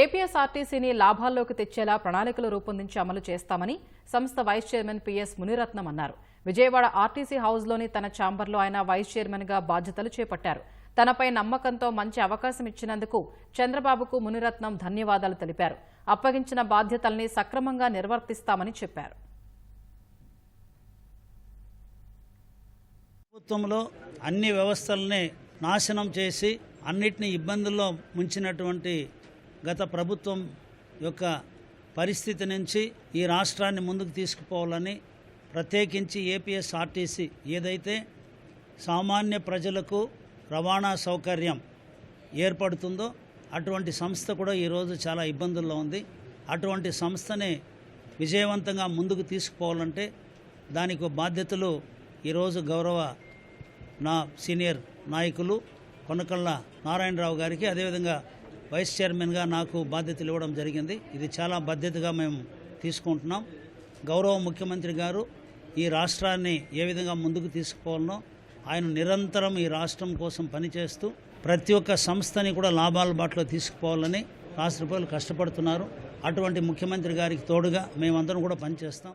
ఏపీఎస్ఆర్టీసీని లాభాల్లోకి తెచ్చేలా ప్రణాళికలు రూపొందించి అమలు చేస్తామని సంస్థ వైస్ చైర్మన్ పిఎస్ మునిరత్నం అన్నారు. విజయవాడ ఆర్టీసీ హౌస్లోని తన ఛాంబర్లో ఆయన వైస్ చైర్మన్గా బాధ్యతలు చేపట్టారు. తనపై నమ్మకంతో మంచి అవకాశం ఇచ్చినందుకు చంద్రబాబుకు మునిరత్నం ధన్యవాదాలు తెలిపారు. అప్పగించిన బాధ్యతల్ని సక్రమంగా నిర్వర్తిస్తామని చెప్పారు. ప్రభుత్వంలో అన్ని వ్యవస్థల్ని నాశనం చేసి అన్నిటినీ ఇబ్బందుల్లో ముంచినటువంటి గత ప్రభుత్వం యొక్క పరిస్థితి నుంచి ఈ రాష్ట్రాన్ని ముందుకు తీసుకుపోవాలని ప్రత్యేకించి ఏపీఎస్ఆర్టీసీ ఏదైతే సామాన్య ప్రజలకు రవాణా సౌకర్యం ఏర్పడుతుందో అటువంటి సంస్థ కూడా ఈరోజు చాలా ఇబ్బందుల్లో ఉంది. అటువంటి సంస్థని విజయవంతంగా ముందుకు తీసుకుపోవాలంటే దానికి బాధ్యతలు ఈరోజు గౌరవ నా సీనియర్ నాయకులు కొనకళ్ళ నారాయణరావు గారికి అదేవిధంగా వైస్ చైర్మన్గా నాకు బాధ్యతలు ఇవ్వడం జరిగింది. ఇది చాలా బాధ్యతగా మేము తీసుకుంటున్నాం. గౌరవ ముఖ్యమంత్రి గారు ఈ రాష్ట్రాన్ని ఏ విధంగా ముందుకు తీసుకుపోవాలనో ఆయన నిరంతరం ఈ రాష్ట్రం కోసం పనిచేస్తూ ప్రతి ఒక్క సంస్థని కూడా లాభాల బాటలో తీసుకుపోవాలని రాష్ట్ర ప్రజలు కష్టపడుతున్నారు. అటువంటి ముఖ్యమంత్రి గారికి తోడుగా మేమందరం కూడా పనిచేస్తాం.